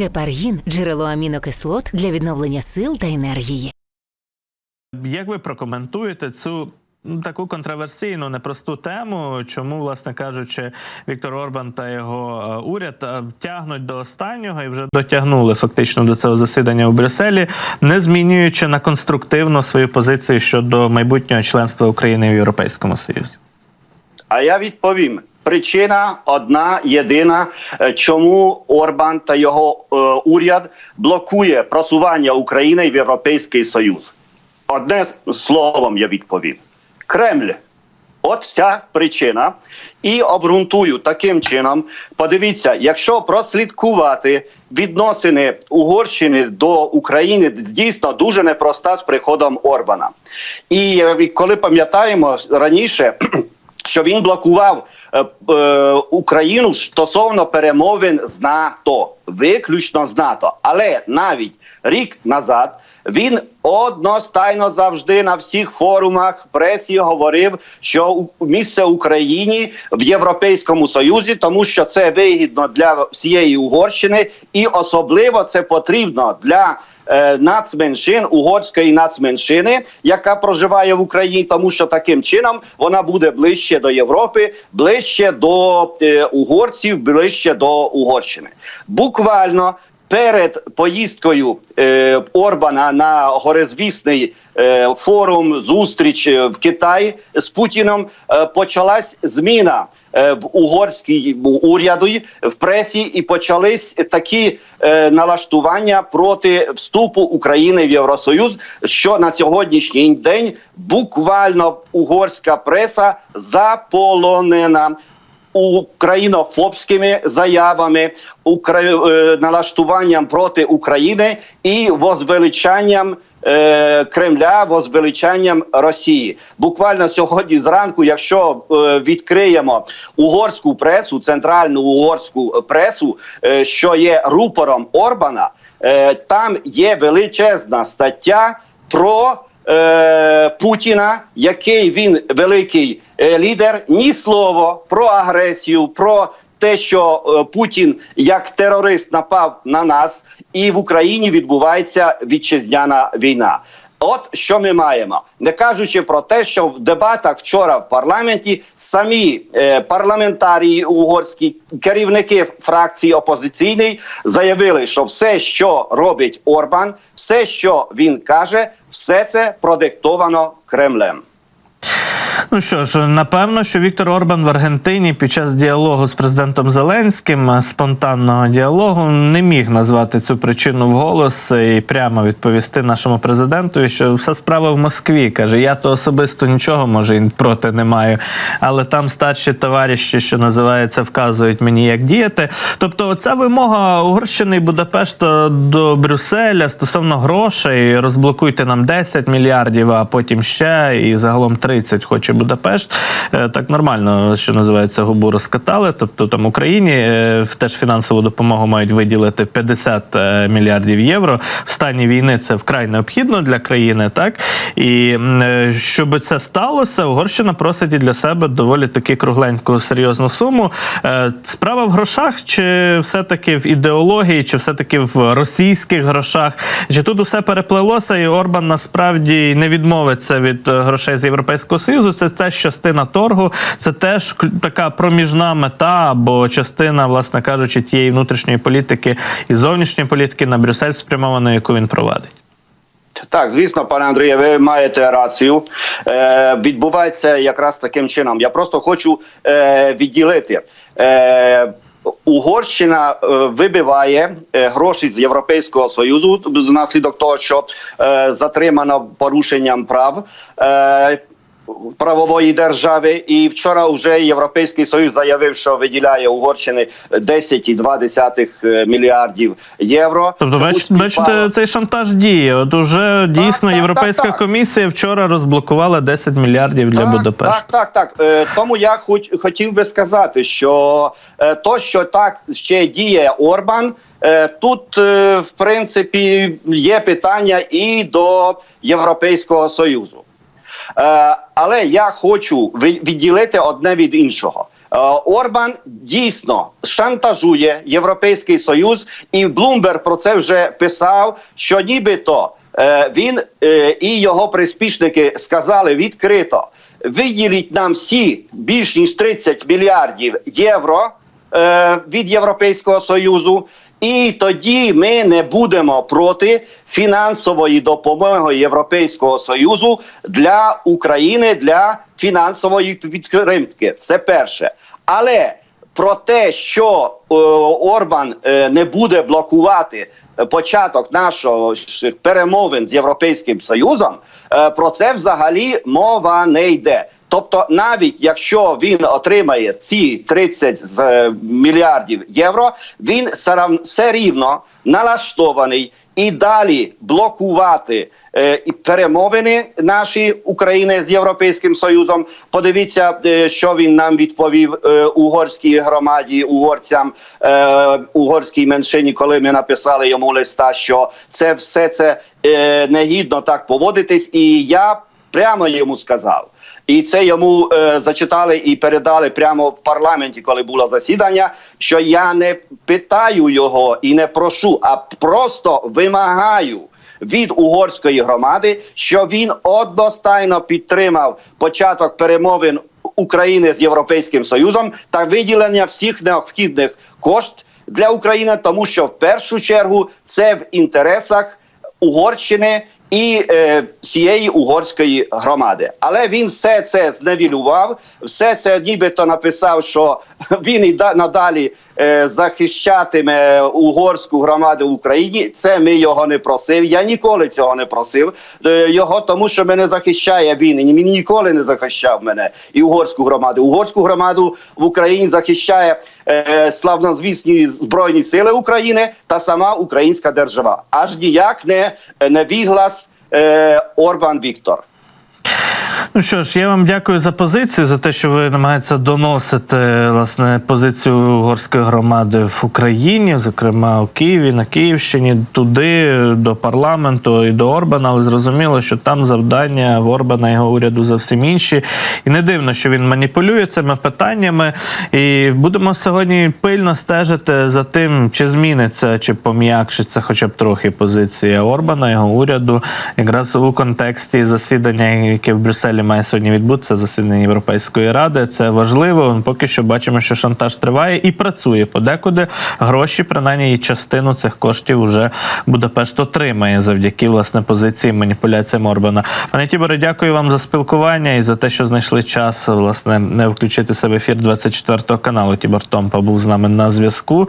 Гепаргін джерело амінокислот для відновлення сил та енергії. Як ви прокоментуєте цю ну, таку контроверсійну непросту тему, чому, власне кажучи, Віктор Орбан та його е, уряд е, тягнуть до останнього і вже дотягнули фактично до цього засідання у Брюсселі, не змінюючи на конструктивно свою позицію щодо майбутнього членства України в Європейському Союзі? А я відповім. Причина одна єдина, е, чому Орбан та його е, уряд блокує просування України в Європейський Союз. Одне словом я відповім: Кремль. От ця причина. І обґрунтую таким чином. Подивіться, якщо прослідкувати відносини Угорщини до України, дійсно дуже непроста з приходом Орбана. І е, коли пам'ятаємо раніше. Що він блокував е, е, Україну стосовно перемовин з НАТО, виключно з НАТО. Але навіть рік назад він одностайно завжди на всіх форумах пресі говорив, що місце Україні в Європейському Союзі, тому що це вигідно для всієї Угорщини, і особливо це потрібно для е, нацменшин, угорської нацменшини, яка проживає в Україні, тому що таким чином вона буде ближче до Європи, ближче до е, угорців, ближче до Угорщини. Буквально перед поїздкою е, Орбана на горизвісний е, форум зустріч е, в Китаї з Путіном е, почалась зміна е, в угорській уряду в пресі, і почались такі е, налаштування проти вступу України в Євросоюз, що на сьогоднішній день буквально угорська преса заполонена українофобськими заявами, укра... е, налаштуванням проти України і возвеличанням е, Кремля, возвеличанням Росії. Буквально сьогодні зранку, якщо е, відкриємо угорську пресу, центральну угорську пресу, що є рупором Орбана, там є величезна стаття про е, Путіна, який він великий е, лідер, ні слово про агресію, про те, що е, Путін як терорист напав на нас, і в Україні відбувається вітчизняна війна. От що ми маємо, не кажучи про те, що в дебатах вчора в парламенті самі е, парламентарії угорські керівники фракції опозиційної заявили, що все, що робить Орбан, все, що він каже, все це продиктовано Кремлем. Ну що ж, напевно, що Віктор Орбан в Аргентині під час діалогу з президентом Зеленським е, спонтанного діалогу не міг назвати цю причину вголос і прямо відповісти нашому президенту, що вся справа в Москві. каже: я то особисто нічого може і проти не маю, але там старші товариші, що називається, вказують мені, як діяти. Тобто, ця вимога Угорщини і Будапешта до Брюсселя стосовно грошей, розблокуйте нам 10 мільярдів, а потім ще і загалом 30 хоче Будапешт. Е, Так нормально, що називається, губу розкатали. Тобто там Україні е, теж фінансову допомогу мають виділити 50 е, мільярдів євро. В стані війни це вкрай необхідно для країни, так і щоб це сталося, Угорщина просить і для себе доволі таки кругленьку серйозну суму. Справа в грошах, чи все-таки в ідеології, чи все-таки в російських грошах? Чи тут усе переплелося, і Орбан насправді не відмовиться від грошей з Європейського Союзу? Це теж частина торгу, це теж така проміжна мета або частина, власне кажучи, тієї внутрішньої політики і зовнішньої політики на Брюссель спрямованої, яку він провадить. Так, звісно, пане Андрію, ви маєте рацію. Е, відбувається якраз таким чином. Я просто хочу е, відділити. Е, Угорщина е, вибиває е, гроші з Європейського Союзу внаслідок того, що е, затримано порушенням прав. Е, Правової держави, і вчора вже Європейський Союз заявив, що виділяє Угорщини 10,2 е, мільярдів євро. Тобто, бачите, бачите, цей шантаж діє. От уже дійсно так, Європейська так, так. комісія вчора розблокувала 10 мільярдів для так, Будапешта. Так, так, так. Е, тому я хоч, хотів би сказати, що е, то, що так ще діє Орбан, тут, в принципі, є питання і до Європейського Союзу. Е, але я хочу відділити одне від іншого. Орбан дійсно шантажує Європейський Союз, і Блумберг про це вже писав, що нібито е, він е, і його приспішники сказали відкрито: виділіть нам всі більш ніж 30 мільярдів євро е, від Європейського Союзу. І тоді ми не будемо проти фінансової допомоги Європейського Союзу для України для фінансової підтримки. Це перше. Але про те, що е, Орбан е, не буде блокувати е, початок нашого перемовин з Європейським Союзом, е, про це взагалі мова не йде. Тобто, навіть якщо він отримає ці 30 з, е, мільярдів євро, він все рівно налаштований і далі блокувати е, перемовини наші України з Європейським Союзом. Подивіться, е, що він нам відповів е, угорській громаді, угорцям, е, угорській меншині, коли ми написали йому листа, що це все це е, негідно так поводитись, і я прямо йому сказав. І це йому е, зачитали і передали прямо в парламенті, коли було засідання. Що я не питаю його і не прошу, а просто вимагаю від угорської громади, що він одностайно підтримав початок перемовин України з Європейським Союзом та виділення всіх необхідних кошт для України, тому що в першу чергу це в інтересах Угорщини і е, всієї угорської громади. Але він все це зневілював, все це нібито написав, що він і да- надалі захищатиме угорську громаду в Україні. Це ми його не просив. Я ніколи цього не просив. Е, його тому, що мене захищає він. Він ніколи не захищав мене і угорську громаду. Угорську громаду в Україні захищає е, славнозвісні збройні сили України та сама українська держава. Аж ніяк не, не віглас е, Орбан Віктор. Ну що ж, я вам дякую за позицію, за те, що ви намагаєтеся доносити власне позицію угорської громади в Україні, зокрема у Києві, на Київщині, туди до парламенту і до Орбана. Але зрозуміло, що там завдання в Орбана і його уряду зовсім інші. І не дивно, що він маніпулює цими питаннями. І будемо сьогодні пильно стежити за тим, чи зміниться, чи пом'якшиться, хоча б трохи позиція Орбана, його уряду, якраз у контексті засідання, яке в Брюсселі має сьогодні відбутися, засідання Європейської ради. Це важливо. Поки що бачимо, що шантаж триває і працює подекуди. Гроші, принаймні, і частину цих коштів вже Будапешт отримає завдяки власне позиції маніпуляціям Орбана. Пане Тіборе, дякую вам за спілкування і за те, що знайшли час власне не включити себе в ефір 24 каналу. Тібор Томпа був з нами на зв'язку.